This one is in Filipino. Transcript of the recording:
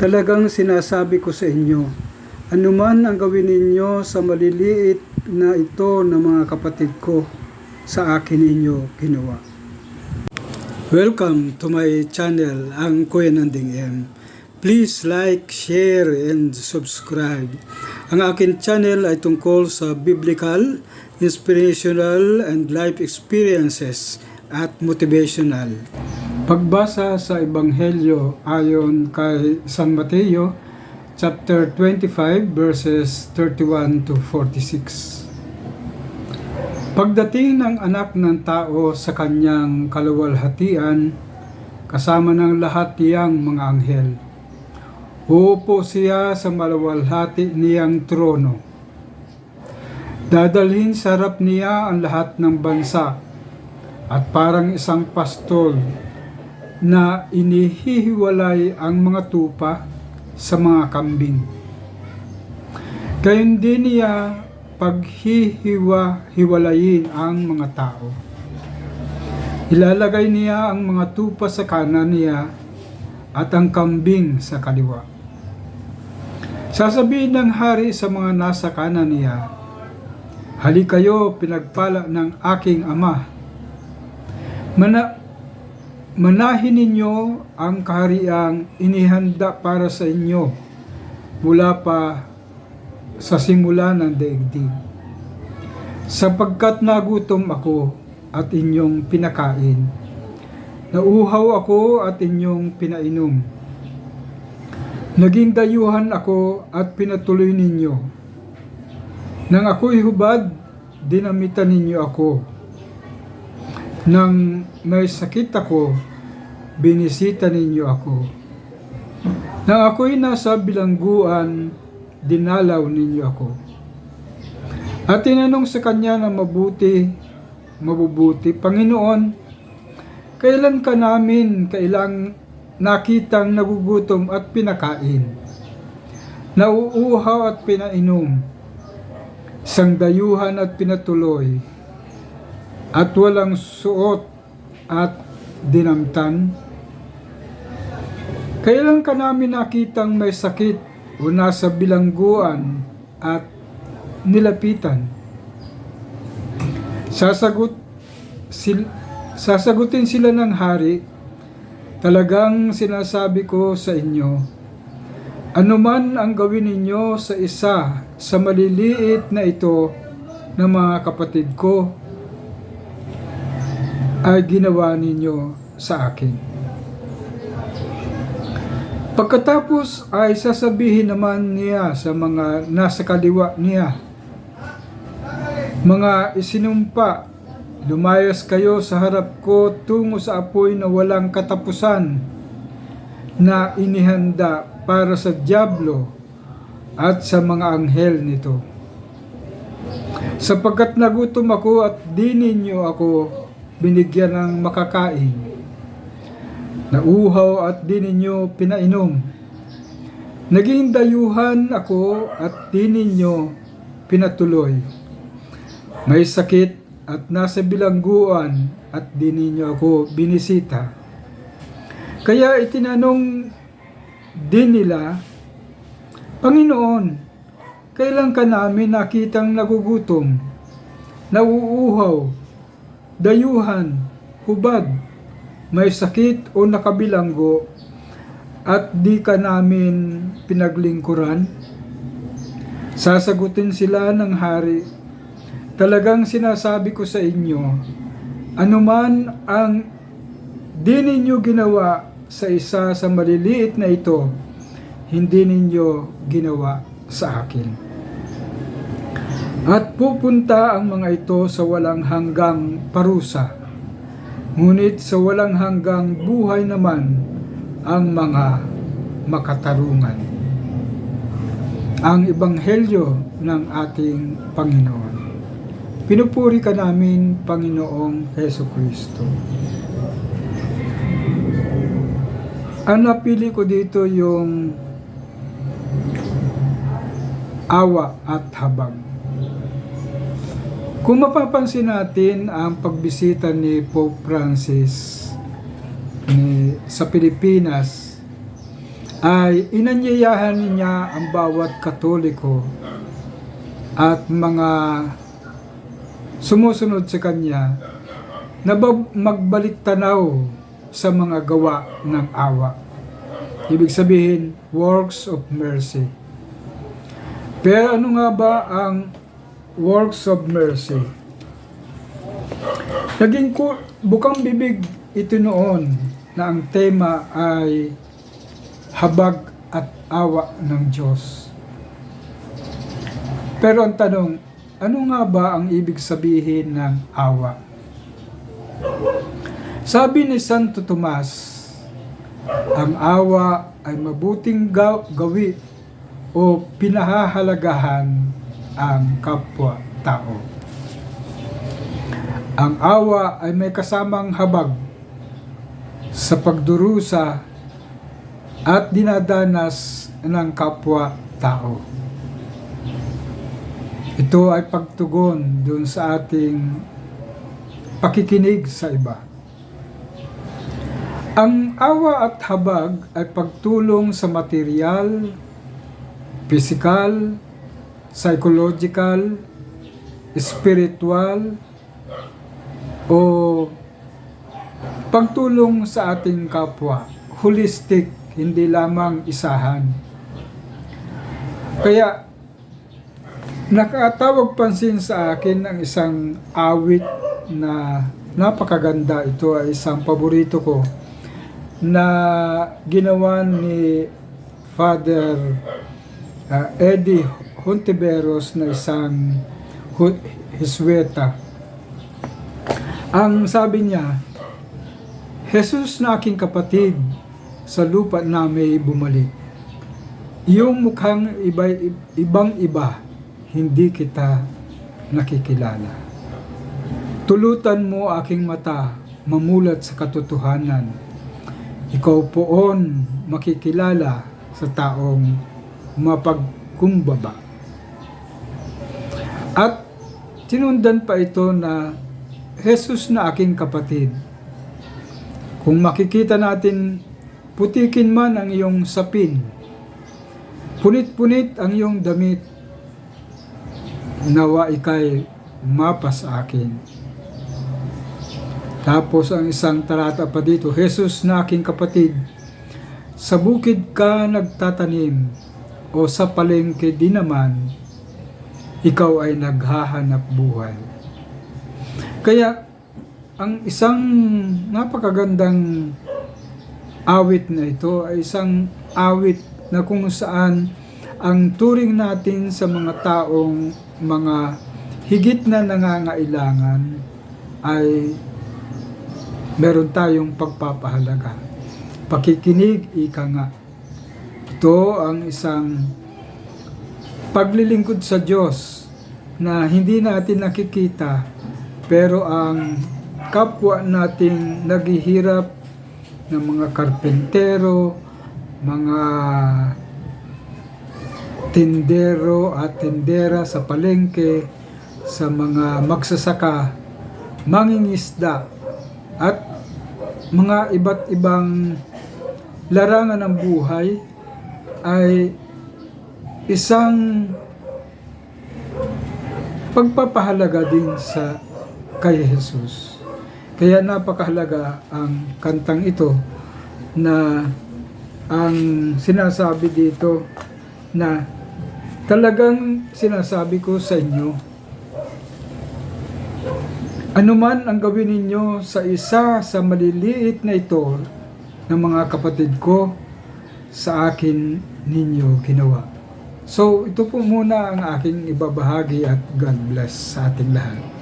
Talagang sinasabi ko sa inyo, anuman ang gawin ninyo sa maliliit na ito ng mga kapatid ko, sa akin ninyo ginawa. Welcome to my channel, ang Kuya Nanding M. Please like, share, and subscribe. Ang akin channel ay tungkol sa biblical, inspirational, and life experiences at motivational. Pagbasa sa Ebanghelyo ayon kay San Mateo, chapter 25, verses 31 to 46. Pagdating ng anak ng tao sa kanyang kaluwalhatian, kasama ng lahat niyang mga anghel, uupo siya sa maluwalhati niyang trono. Dadalhin sa harap niya ang lahat ng bansa at parang isang pastol na inihihiwalay ang mga tupa sa mga kambing. Gayon din niya paghihiwa-hiwalayin ang mga tao. Ilalagay niya ang mga tupa sa kanan niya at ang kambing sa kaliwa. Sasabihin ng hari sa mga nasa kanan niya, Hali kayo pinagpala ng aking ama. Mana manahin ninyo ang kahariang inihanda para sa inyo mula pa sa simula ng daigdig. Sapagkat nagutom ako at inyong pinakain. Nauhaw ako at inyong pinainom. Naging dayuhan ako at pinatuloy ninyo. Nang ako'y hubad, dinamitan ninyo ako. Nang may sakit ako, binisita ninyo ako. Nang ako'y nasa bilangguan, dinalaw ninyo ako. At tinanong sa kanya na mabuti, mabubuti, Panginoon, kailan ka namin kailang nakitang nagugutom at pinakain, nauuhaw at pinainom, sangdayuhan at pinatuloy, at walang suot at dinamtan? Kailan ka namin nakitang may sakit o nasa bilangguan at nilapitan? Sasagot sil, sasagutin sila ng hari, talagang sinasabi ko sa inyo, anuman ang gawin ninyo sa isa sa maliliit na ito ng mga kapatid ko, ay ginawa ninyo sa akin. Pagkatapos ay sasabihin naman niya sa mga nasa kaliwa niya, Mga isinumpa, lumayas kayo sa harap ko tungo sa apoy na walang katapusan na inihanda para sa Diablo at sa mga anghel nito. Sapagkat nagutom ako at di ninyo ako binigyan ng makakain. Nauhaw at di ninyo pinainom. Naging dayuhan ako at di ninyo pinatuloy. May sakit at nasa bilangguan at di ninyo ako binisita. Kaya itinanong din nila, Panginoon, kailan ka namin nakitang nagugutom, nauuhaw, dayuhan, hubad, may sakit o nakabilanggo, at di ka namin pinaglingkuran? Sasagutin sila ng hari, talagang sinasabi ko sa inyo, anuman ang di ninyo ginawa sa isa sa maliliit na ito, hindi ninyo ginawa sa akin. At pupunta ang mga ito sa walang hanggang parusa, ngunit sa walang hanggang buhay naman ang mga makatarungan. Ang Ebanghelyo ng ating Panginoon. Pinupuri ka namin, Panginoong Heso Kristo. Ang napili ko dito yung awa at habag. Kung mapapansin natin ang pagbisita ni Pope Francis ni, sa Pilipinas ay inanyayahan niya ang bawat katoliko at mga sumusunod sa kanya na magbalik tanaw sa mga gawa ng awa. Ibig sabihin, works of mercy. Pero ano nga ba ang works of mercy? Naging ku- bukang bibig ito noon na ang tema ay habag at awa ng Diyos. Pero ang tanong, ano nga ba ang ibig sabihin ng awa? Sabi ni Santo Tomas, ang awa ay mabuting gaw- gawi o pinahahalagahan ang kapwa-tao. Ang awa ay may kasamang habag sa pagdurusa at dinadanas ng kapwa-tao. Ito ay pagtugon dun sa ating pakikinig sa iba. Ang awa at habag ay pagtulong sa material, physical, psychological, spiritual, o pagtulong sa ating kapwa. Holistic, hindi lamang isahan. Kaya, nakatawag pansin sa akin ang isang awit na napakaganda. Ito ay isang paborito ko na ginawa ni Father uh, Eddie Hontiveros na isang Hisweta. Ang sabi niya, Jesus na aking kapatid, sa lupa na may bumalik. Iyong mukhang iba, ibang iba, hindi kita nakikilala. Tulutan mo aking mata, mamulat sa katotohanan. Ikaw poon makikilala sa taong mapagkumbaba. At tinundan pa ito na Jesus na aking kapatid. Kung makikita natin, putikin man ang iyong sapin, punit-punit ang iyong damit, nawa ikay mapas akin. Tapos ang isang talata pa dito, Jesus na aking kapatid, sa bukid ka nagtatanim o sa palengke di naman, ikaw ay naghahanap buhay. Kaya ang isang napakagandang awit na ito ay isang awit na kung saan ang turing natin sa mga taong mga higit na nangangailangan ay meron tayong pagpapahalaga. Pakikinig, ika nga. Ito ang isang paglilingkod sa Diyos na hindi natin nakikita pero ang kapwa nating naghihirap ng mga karpentero, mga tindero at tindera sa palengke, sa mga magsasaka, mangingisda, at mga iba't ibang larangan ng buhay ay isang pagpapahalaga din sa kay Jesus. Kaya napakahalaga ang kantang ito na ang sinasabi dito na talagang sinasabi ko sa inyo anuman ang gawin ninyo sa isa sa maliliit na ito ng mga kapatid ko sa akin ninyo ginawa. So ito po muna ang aking ibabahagi at God bless sa ating lahat.